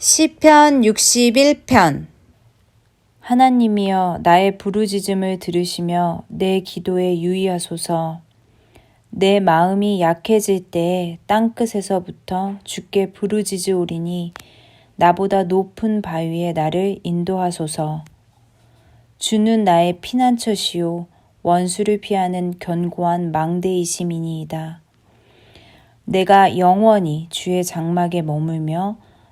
시편 61편. 하나님이여 나의 부르짖음을 들으시며 내 기도에 유의하소서. 내 마음이 약해질 때에 땅 끝에서부터 주께 부르짖으오리니 나보다 높은 바위에 나를 인도하소서. 주는 나의 피난처시요 원수를 피하는 견고한 망대이심이니이다. 내가 영원히 주의 장막에 머물며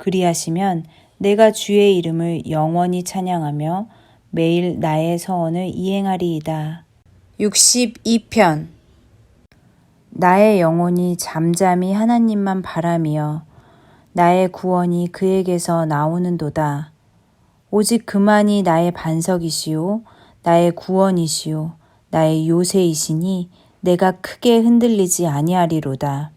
그리하시면 내가 주의 이름을 영원히 찬양하며 매일 나의 서원을 이행하리이다. 62편 나의 영혼이 잠잠히 하나님만 바라며 나의 구원이 그에게서 나오는도다. 오직 그만이 나의 반석이시요 나의 구원이시요 나의 요새이시니 내가 크게 흔들리지 아니하리로다.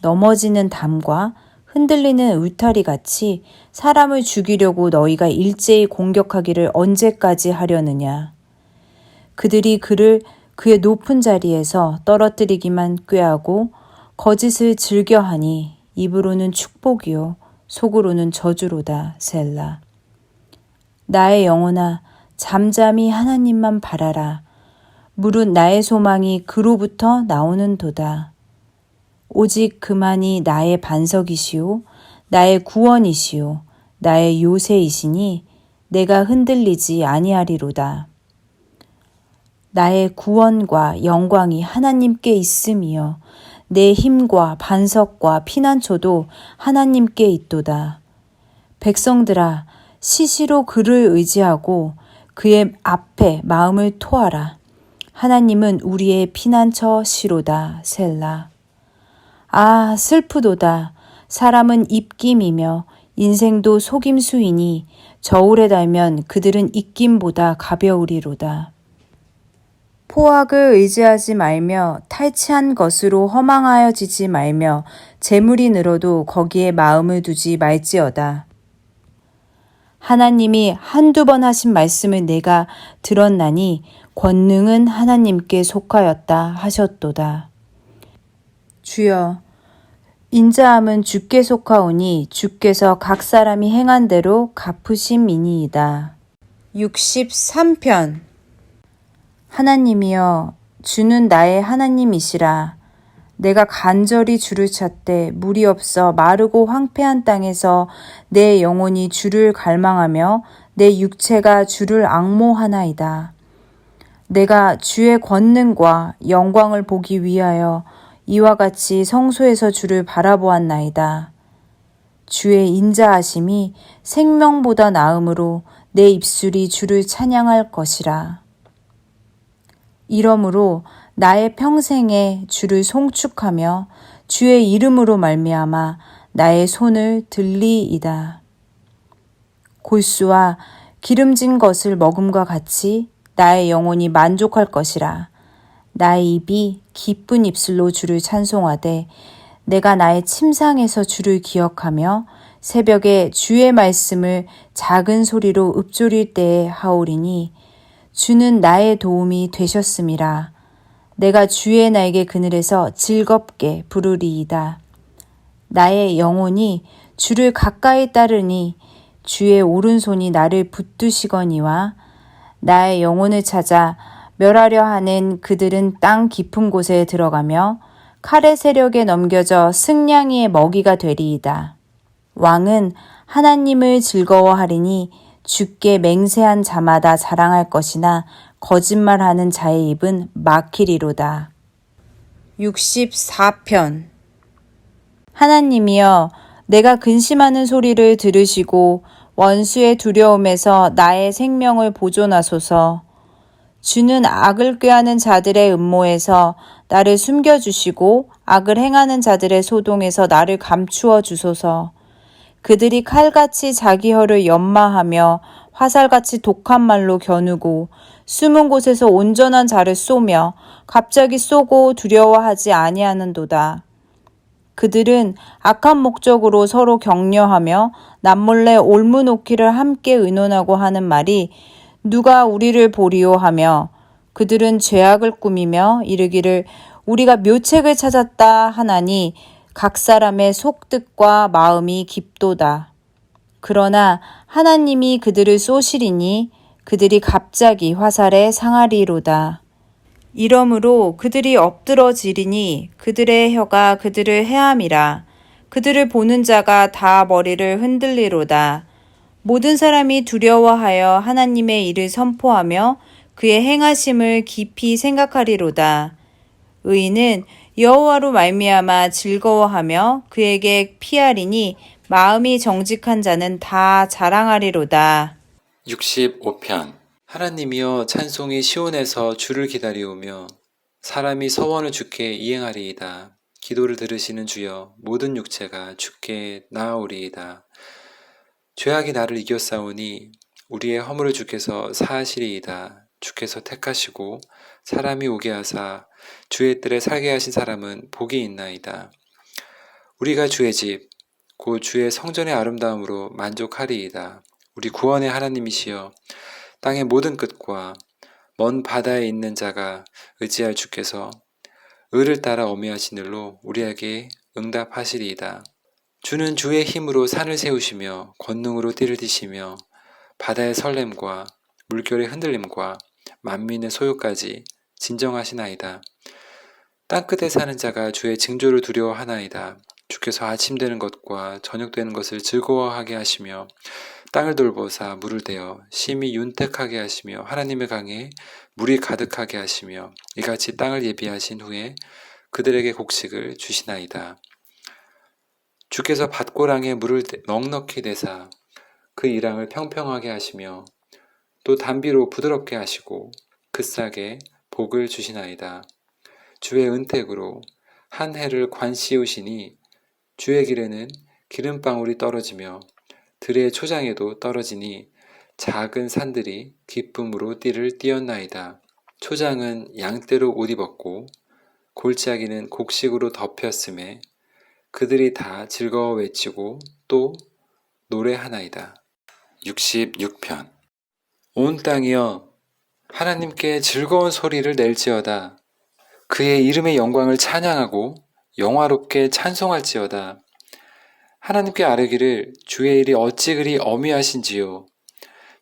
넘어지는 담과 흔들리는 울타리 같이 사람을 죽이려고 너희가 일제히 공격하기를 언제까지 하려느냐. 그들이 그를 그의 높은 자리에서 떨어뜨리기만 꾀하고 거짓을 즐겨하니 입으로는 축복이요 속으로는 저주로다 셀라. 나의 영혼아 잠잠히 하나님만 바라라. 물은 나의 소망이 그로부터 나오는 도다. 오직 그만이 나의 반석이시오, 나의 구원이시오, 나의 요새이시니 내가 흔들리지 아니하리로다. 나의 구원과 영광이 하나님께 있음이여 내 힘과 반석과 피난처도 하나님께 있도다. 백성들아 시시로 그를 의지하고 그의 앞에 마음을 토하라. 하나님은 우리의 피난처 시로다 셀라. 아, 슬프도다. 사람은 입김이며 인생도 속임수이니 저울에 달면 그들은 입김보다 가벼우리로다. 포악을 의지하지 말며 탈취한 것으로 허망하여 지지 말며 재물이 늘어도 거기에 마음을 두지 말지어다. 하나님이 한두 번 하신 말씀을 내가 들었나니 권능은 하나님께 속하였다 하셨도다. 주여, 인자함은 주께 속하오니 주께서 각 사람이 행한 대로 갚으심이니이다. 63편 하나님이여 주는 나의 하나님이시라 내가 간절히 주를 찾되 물이 없어 마르고 황폐한 땅에서 내 영혼이 주를 갈망하며 내 육체가 주를 악모하나이다. 내가 주의 권능과 영광을 보기 위하여 이와 같이 성소에서 주를 바라보았나이다. 주의 인자하심이 생명보다 나음으로 내 입술이 주를 찬양할 것이라. 이러므로 나의 평생에 주를 송축하며 주의 이름으로 말미암아 나의 손을 들리이다. 골수와 기름진 것을 먹음과 같이 나의 영혼이 만족할 것이라. 나의 입이 기쁜 입술로 주를 찬송하되 내가 나의 침상에서 주를 기억하며 새벽에 주의 말씀을 작은 소리로 읊조릴 때에 하오리니 주는 나의 도움이 되셨음이라. 내가 주의 날개 그늘에서 즐겁게 부르리이다. 나의 영혼이 주를 가까이 따르니 주의 오른손이 나를 붙드시거니와 나의 영혼을 찾아 멸하려 하는 그들은 땅 깊은 곳에 들어가며 칼의 세력에 넘겨져 승냥이의 먹이가 되리이다. 왕은 하나님을 즐거워하리니 주께 맹세한 자마다 자랑할 것이나 거짓말하는 자의 입은 막히리로다. 64편 하나님이여 내가 근심하는 소리를 들으시고 원수의 두려움에서 나의 생명을 보존하소서. 주는 악을 꾀하는 자들의 음모에서 나를 숨겨주시고 악을 행하는 자들의 소동에서 나를 감추어 주소서. 그들이 칼같이 자기 혀를 연마하며 화살같이 독한 말로 겨누고 숨은 곳에서 온전한 자를 쏘며 갑자기 쏘고 두려워하지 아니하는도다. 그들은 악한 목적으로 서로 격려하며 남몰래 올무놓기를 함께 의논하고 하는 말이 누가 우리를 보리오 하며 그들은 죄악을 꾸미며 이르기를 우리가 묘책을 찾았다 하나니 각 사람의 속뜻과 마음이 깊도다. 그러나 하나님이 그들을 쏘시리니 그들이 갑자기 화살에 상하리로다. 이러므로 그들이 엎드러지리니 그들의 혀가 그들을 해함이라. 그들을 보는 자가 다 머리를 흔들리로다. 모든 사람이 두려워하여 하나님의 일을 선포하며 그의 행하심을 깊이 생각하리로다. 의인은 여호와로 말미암아 즐거워하며 그에게 피하리니 마음이 정직한 자는 다 자랑하리로다. 65편 하나님이여 찬송이 시온에서 주를 기다리오며 사람이 서원을 주께 이행하리이다. 기도를 들으시는 주여 모든 육체가 주께 나아오리이다. 죄악이 나를 이겼사오니 우리의 허물을 주께서 사하시리이다. 주께서 택하시고 사람이 오게 하사 주의 뜰에 살게 하신 사람은 복이 있나이다. 우리가 주의 집, 곧 주의 성전의 아름다움으로 만족하리이다. 우리 구원의 하나님이시여 땅의 모든 끝과 먼 바다에 있는 자가 의지할 주께서 의를 따라 어미하신 일로 우리에게 응답하시리이다. 주는 주의 힘으로 산을 세우시며 권능으로 띠를 띠시며 바다의 설렘과 물결의 흔들림과 만민의 소요까지 진정하시나이다. 땅끝에 사는 자가 주의 징조를 두려워하나이다. 주께서 아침 되는 것과 저녁 되는 것을 즐거워하게 하시며 땅을 돌보사 물을 대어 심히 윤택하게 하시며 하나님의 강에 물이 가득하게 하시며 이같이 땅을 예비하신 후에 그들에게 곡식을 주시나이다. 주께서 밭고랑에 물을 넉넉히 내사 그 이랑을 평평하게 하시며 또 담비로 부드럽게 하시고 그 싹에 복을 주시나이다. 주의 은택으로 한 해를 관씌우시니 주의 길에는 기름방울이 떨어지며 들의 초장에도 떨어지니 작은 산들이 기쁨으로 띠를 띄었나이다. 초장은 양떼로 옷 입었고 골짜기는 곡식으로 덮였음에 그들이 다 즐거워 외치고 또 노래하나이다. 66편 온 땅이여 하나님께 즐거운 소리를 낼지어다. 그의 이름의 영광을 찬양하고 영화롭게 찬송할지어다. 하나님께 아뢰기를 주의 일이 어찌 그리 어미하신지요.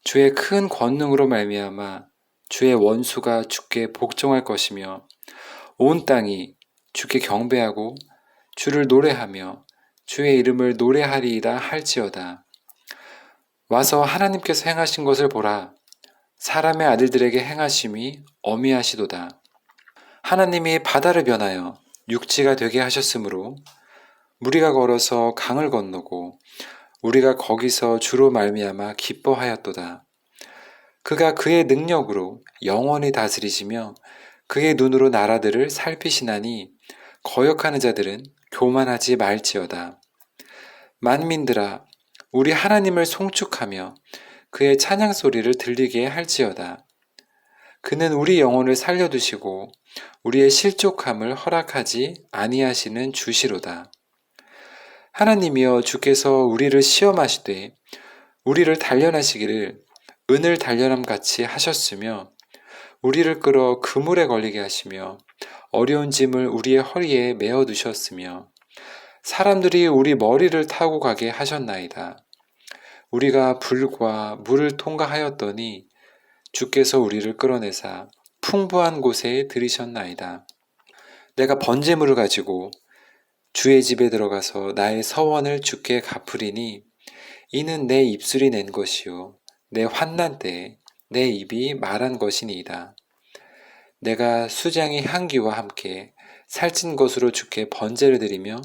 주의 큰 권능으로 말미암아 주의 원수가 주께 복종할 것이며 온 땅이 주께 경배하고 주를 노래하며 주의 이름을 노래하리이다 할지어다. 와서 하나님께서 행하신 것을 보라. 사람의 아들들에게 행하심이 어미하시도다. 하나님이 바다를 변하여 육지가 되게 하셨으므로 우리가 걸어서 강을 건너고 우리가 거기서 주로 말미암아 기뻐하였도다. 그가 그의 능력으로 영원히 다스리시며 그의 눈으로 나라들을 살피시나니 거역하는 자들은 교만하지 말지어다. 만민들아 우리 하나님을 송축하며 그의 찬양 소리를 들리게 할지어다. 그는 우리 영혼을 살려두시고 우리의 실족함을 허락하지 아니하시는 주시로다. 하나님이여 주께서 우리를 시험하시되 우리를 단련하시기를 은을 단련함 같이 하셨으며 우리를 끌어 그물에 걸리게 하시며 어려운 짐을 우리의 허리에 메어 두셨으며 사람들이 우리 머리를 타고 가게 하셨나이다. 우리가 불과 물을 통과하였더니 주께서 우리를 끌어내사 풍부한 곳에 들이셨나이다. 내가 번제물을 가지고 주의 집에 들어가서 나의 서원을 주께 갚으리니 이는 내 입술이 낸 것이요 내 환난 때에 내 입이 말한 것이니이다. 내가 수장의 향기와 함께 살찐 것으로 주께 번제를 드리며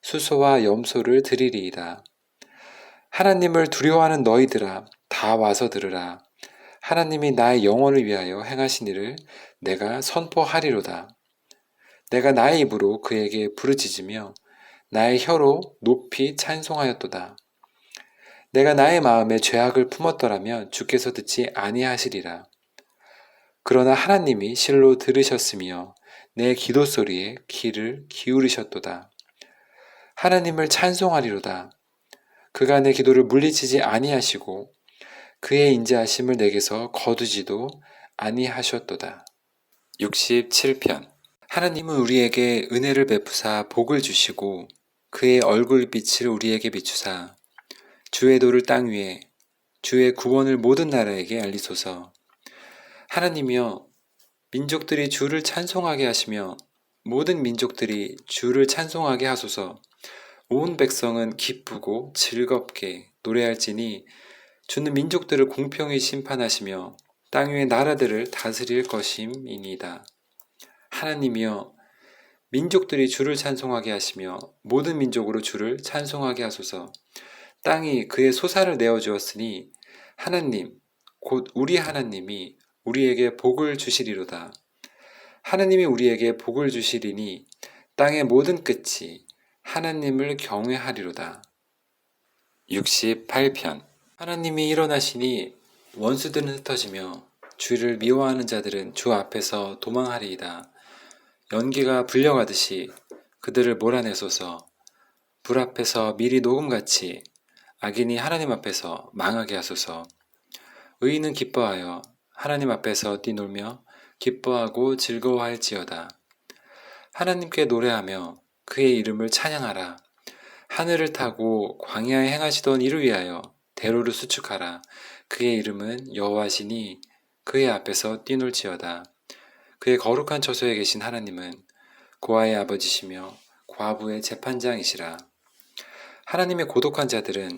수소와 염소를 드리리이다. 하나님을 두려워하는 너희들아 다 와서 들으라. 하나님이 나의 영혼을 위하여 행하신 일을 내가 선포하리로다. 내가 나의 입으로 그에게 부르짖으며 나의 혀로 높이 찬송하였도다. 내가 나의 마음에 죄악을 품었더라면 주께서 듣지 아니하시리라. 그러나 하나님이 실로 들으셨으며 내 기도 소리에 귀를 기울이셨도다. 하나님을 찬송하리로다. 그가 내 기도를 물리치지 아니하시고 그의 인자하심을 내게서 거두지도 아니하셨도다. 67편 하나님은 우리에게 은혜를 베푸사 복을 주시고 그의 얼굴빛을 우리에게 비추사 주의 도를 땅 위에 주의 구원을 모든 나라에게 알리소서. 하나님이여 민족들이 주를 찬송하게 하시며 모든 민족들이 주를 찬송하게 하소서. 온 백성은 기쁘고 즐겁게 노래할지니 주는 민족들을 공평히 심판하시며 땅 위의 나라들을 다스릴 것임이니이다. 하나님이여 민족들이 주를 찬송하게 하시며 모든 민족으로 주를 찬송하게 하소서. 땅이 그의 소사를 내어 주었으니 하나님 곧 우리 하나님이 우리에게 복을 주시리로다. 하나님이 우리에게 복을 주시리니 땅의 모든 끝이 하나님을 경외하리로다. 68편 하나님이 일어나시니 원수들은 흩어지며 주를 미워하는 자들은 주 앞에서 도망하리이다. 연기가 불려가듯이 그들을 몰아내소서 불 앞에서 미리 녹음같이 악인이 하나님 앞에서 망하게 하소서 의인은 기뻐하여 하나님 앞에서 뛰놀며 기뻐하고 즐거워할지어다. 하나님께 노래하며 그의 이름을 찬양하라. 하늘을 타고 광야에 행하시던 이를 위하여 대로를 수축하라. 그의 이름은 여호와시니 그의 앞에서 뛰놀지어다. 그의 거룩한 처소에 계신 하나님은 고아의 아버지시며 과부의 재판장이시라. 하나님의 고독한 자들은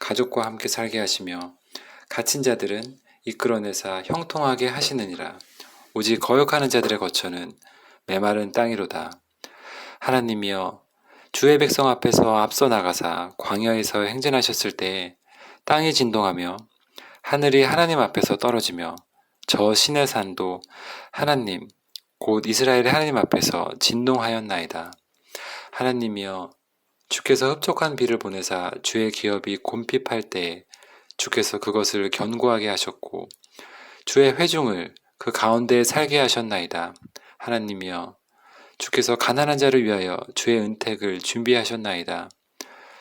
가족과 함께 살게 하시며 갇힌 자들은 이끌어내사 형통하게 하시느니라. 오직 거역하는 자들의 거처는 메마른 땅이로다. 하나님이여 주의 백성 앞에서 앞서 나가사 광야에서 행진하셨을 때 땅이 진동하며 하늘이 하나님 앞에서 떨어지며 저 신의 산도 하나님 곧 이스라엘의 하나님 앞에서 진동하였나이다. 하나님이여 주께서 흡족한 비를 보내사 주의 기업이 곰핍할 때에 주께서 그것을 견고하게 하셨고 주의 회중을 그 가운데에 살게 하셨나이다. 하나님이여 주께서 가난한 자를 위하여 주의 은택을 준비하셨나이다.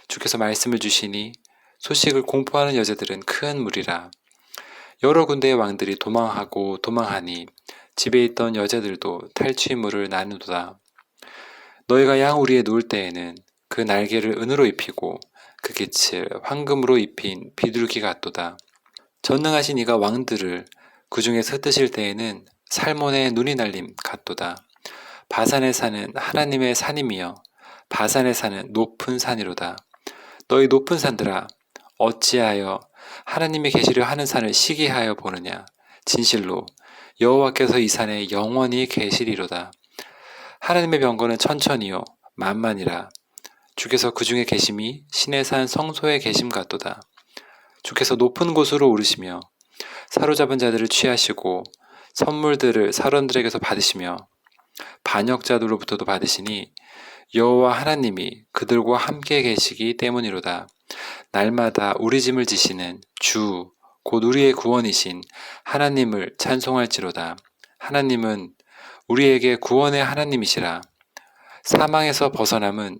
주께서 말씀을 주시니 소식을 공포하는 여자들은 큰 무리라. 여러 군데의 왕들이 도망하고 도망하니 집에 있던 여자들도 탈취물을 나누도다. 너희가 양 우리에 누울 때에는 그 날개를 은으로 입히고 그 깃을 황금으로 입힌 비둘기 같도다. 전능하신 이가 왕들을 그 중에서 흩으실 때에는 살몬의 눈이 날림 같도다. 바산의 산은 하나님의 산임이여 바산의 산은 높은 산이로다. 너희 높은 산들아 어찌하여 하나님이 계시려 하는 산을 시기하여 보느냐 진실로 여호와께서 이 산에 영원히 계시리로다. 하나님의 병거는 천천히요 만만이라 주께서 그 중에 계심이 신의 산 성소에 계심 같도다. 주께서 높은 곳으로 오르시며 사로잡은 자들을 취하시고 선물들을 사람들에게서 받으시며 반역자들로부터도 받으시니 여호와 하나님이 그들과 함께 계시기 때문이로다. 날마다 우리 짐을 지시는 주, 곧 우리의 구원이신 하나님을 찬송할지로다. 하나님은 우리에게 구원의 하나님이시라. 사망에서 벗어남은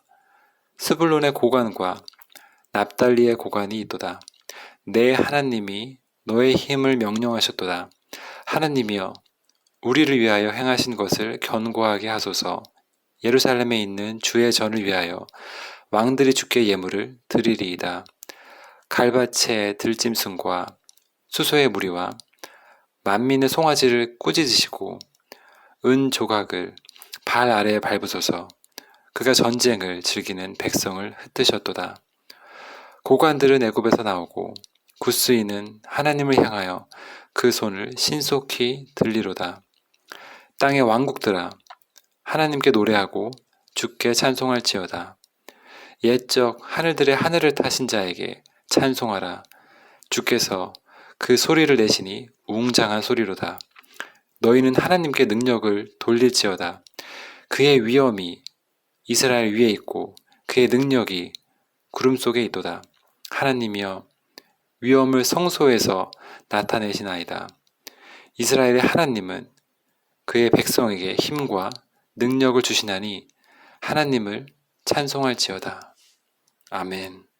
스불론의 고관과 납달리의 고관이 있도다. 내 하나님이 너의 힘을 명령하셨도다. 하나님이여 우리를 위하여 행하신 것을 견고하게 하소서. 예루살렘에 있는 주의 전을 위하여 왕들이 주께 예물을 드리리이다. 갈밭의 들짐승과 수소의 무리와 만민의 송아지를 꾸짖으시고 은 조각을 발 아래에 밟으소서. 그가 전쟁을 즐기는 백성을 흩으셨도다. 고관들은 애굽에서 나오고 구스인은 하나님을 향하여 그 손을 신속히 들리로다. 땅의 왕국들아 하나님께 노래하고 주께 찬송할지어다. 옛적 하늘들의 하늘을 타신 자에게 찬송하라. 주께서 그 소리를 내시니 웅장한 소리로다. 너희는 하나님께 능력을 돌릴지어다. 그의 위엄이 이스라엘 위에 있고 그의 능력이 구름 속에 있도다. 하나님이여 위엄을 성소에서 나타내시나이다. 이스라엘의 하나님은 그의 백성에게 힘과 능력을 주시나니 하나님을 찬송할지어다. 아멘.